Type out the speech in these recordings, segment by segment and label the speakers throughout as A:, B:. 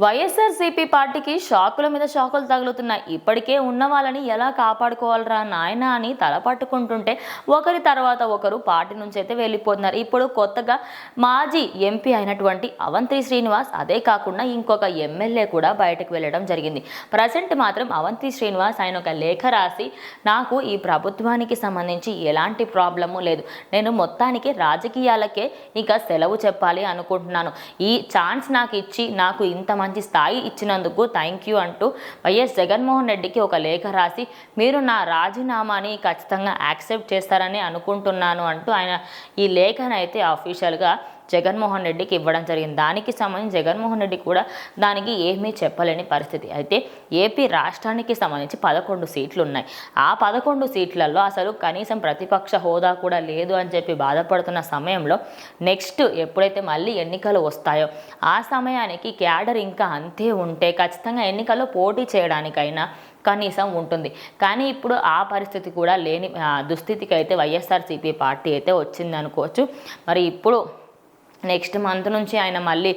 A: వైఎస్ఆర్సీపీ పార్టీకి షాకుల మీద షాకులు తగులుతున్నాయి ఇప్పటికే ఉన్న వాళ్ళని ఎలా కాపాడుకోవాలరా నాయన అని తల పట్టుకుంటుంటే ఒకరి తర్వాత ఒకరు పార్టీ నుంచి అయితే వెళ్ళిపోతున్నారు. ఇప్పుడు కొత్తగా మాజీ ఎంపీ అయినటువంటి అవంతి శ్రీనివాస్ అదే కాకుండా ఇంకొక ఎమ్మెల్యే కూడా బయటకు వెళ్ళడం జరిగింది. ప్రజెంట్ మాత్రం అవంతి శ్రీనివాస్ ఆయన ఒక లేఖ రాసి నాకు ఈ ప్రభుత్వానికి సంబంధించి ఎలాంటి ప్రాబ్లము లేదు. నేను మొత్తానికి రాజకీయాలకే ఇంకా సెలవు చెప్పాలి అనుకుంటున్నాను. ఈ ఛాన్స్ నాకు ఇచ్చి నాకు ఇంత మంచి స్థాయి ఇచ్చినందుకు థ్యాంక్ యూ అంటూ వైఎస్ జగన్మోహన్ రెడ్డికి ఒక లేఖ రాసి మీరు నా రాజీనామాని ఖచ్చితంగా యాక్సెప్ట్ చేస్తారని అనుకుంటున్నాను అంటూ ఆయన ఈ లేఖను అయితే అఫీషియల్గా జగన్మోహన్ రెడ్డికి ఇవ్వడం జరిగింది. దానికి సంబంధించి జగన్మోహన్ రెడ్డి కూడా దానికి ఏమీ చెప్పలేని పరిస్థితి. అయితే ఏపీ రాష్ట్రానికి సంబంధించి పదకొండు సీట్లు ఉన్నాయి ఆ పదకొండు సీట్లలో అసలు కనీసం ప్రతిపక్ష హోదా కూడా లేదు అని చెప్పి బాధపడుతున్న సమయంలో నెక్స్ట్ ఎప్పుడైతే మళ్ళీ ఎన్నికలు వస్తాయో ఆ సమయానికి క్యాడర్ ఇంకా అంతే ఉంటే ఖచ్చితంగా ఎన్నికల్లో పోటీ చేయడానికైనా కనీసం ఉంటుంది. కానీ ఇప్పుడు ఆ పరిస్థితి కూడా లేని ఆ, దుస్థితికి అయితే వైఎస్ఆర్సీపీ పార్టీ అయితే వచ్చింది అనుకోవచ్చు మరి ఇప్పుడు నెక్స్ట్ మంత్ నుంచి ఆయన మళ్ళీ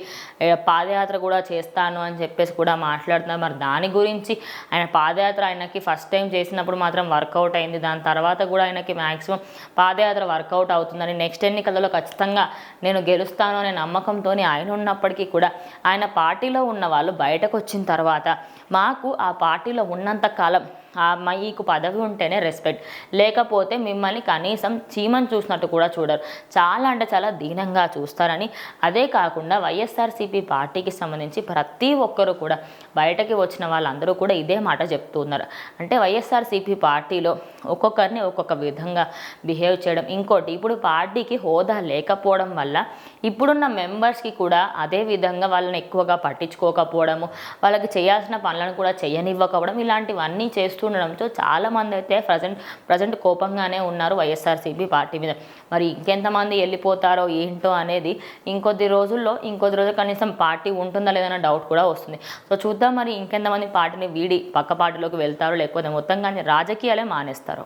A: పాదయాత్ర కూడా చేస్తాను అని చెప్పేసి కూడా మాట్లాడుతున్నారు. మరి దాని గురించి ఆయన పాదయాత్ర ఆయనకి ఫస్ట్ టైం చేసినప్పుడు మాత్రం వర్కౌట్ అయింది. దాని తర్వాత కూడా ఆయనకి మ్యాక్సిమం పాదయాత్ర వర్కౌట్ అవుతుందని నెక్స్ట్ ఎన్నికలలో ఖచ్చితంగా నేను గెలుస్తాను అనే నమ్మకంతో ఆయన ఉన్నప్పటికీ కూడా ఆయన పార్టీలో ఉన్న వాళ్ళు బయటకు వచ్చిన తర్వాత మాకు ఆ పార్టీలో ఉన్నంత కాలం ఆ మీకు పదవి ఉంటేనే రెస్పెక్ట్ లేకపోతే మిమ్మల్ని కనీసం చీమని చూసినట్టు కూడా చూడరు. చాలా అంటే చాలా దీనంగా చూస్తారని అదే కాకుండా వైఎస్ఆర్సీపీ పార్టీకి సంబంధించి ప్రతి ఒక్కరు కూడా బయటకి వచ్చిన వాళ్ళందరూ కూడా ఇదే మాట చెప్తున్నారు అంటే వైఎస్ఆర్సీపీ పార్టీలో ఒక్కొక్కరిని ఒక్కొక్క విధంగా బిహేవ్ చేయడం. ఇంకోటి ఇప్పుడు పార్టీకి హోదా లేకపోవడం వల్ల ఇప్పుడున్న మెంబర్స్కి కూడా అదే విధంగా వాళ్ళని ఎక్కువగా పట్టించుకోకపోవడము వాళ్ళకి చేయాల్సిన పనులను కూడా చేయనివ్వకపోవడం ఇలాంటివన్నీ చేస్తుండడంతో చాలామంది అయితే ప్రజెంట్ ప్రజెంట్ కోపంగానే ఉన్నారు వైఎస్ఆర్సీపీ పార్టీ మీద. మరి ఇంకెంతమంది వెళ్ళిపోతారో ఏంటో అనేది ఇంకొద్ది రోజుల్లో ఇంకొద్ది రోజులు కనీసం పార్టీ ఉంటుందా లేదన్న డౌట్ కూడా వస్తుంది. సో చూద్దాం మరి ఇంకెంతమంది పార్టీని వీడి పక్క పార్టీలోకి వెళ్తారో లేకపోతే మొత్తం కానీ రాజకీయాలే మానేస్తారు.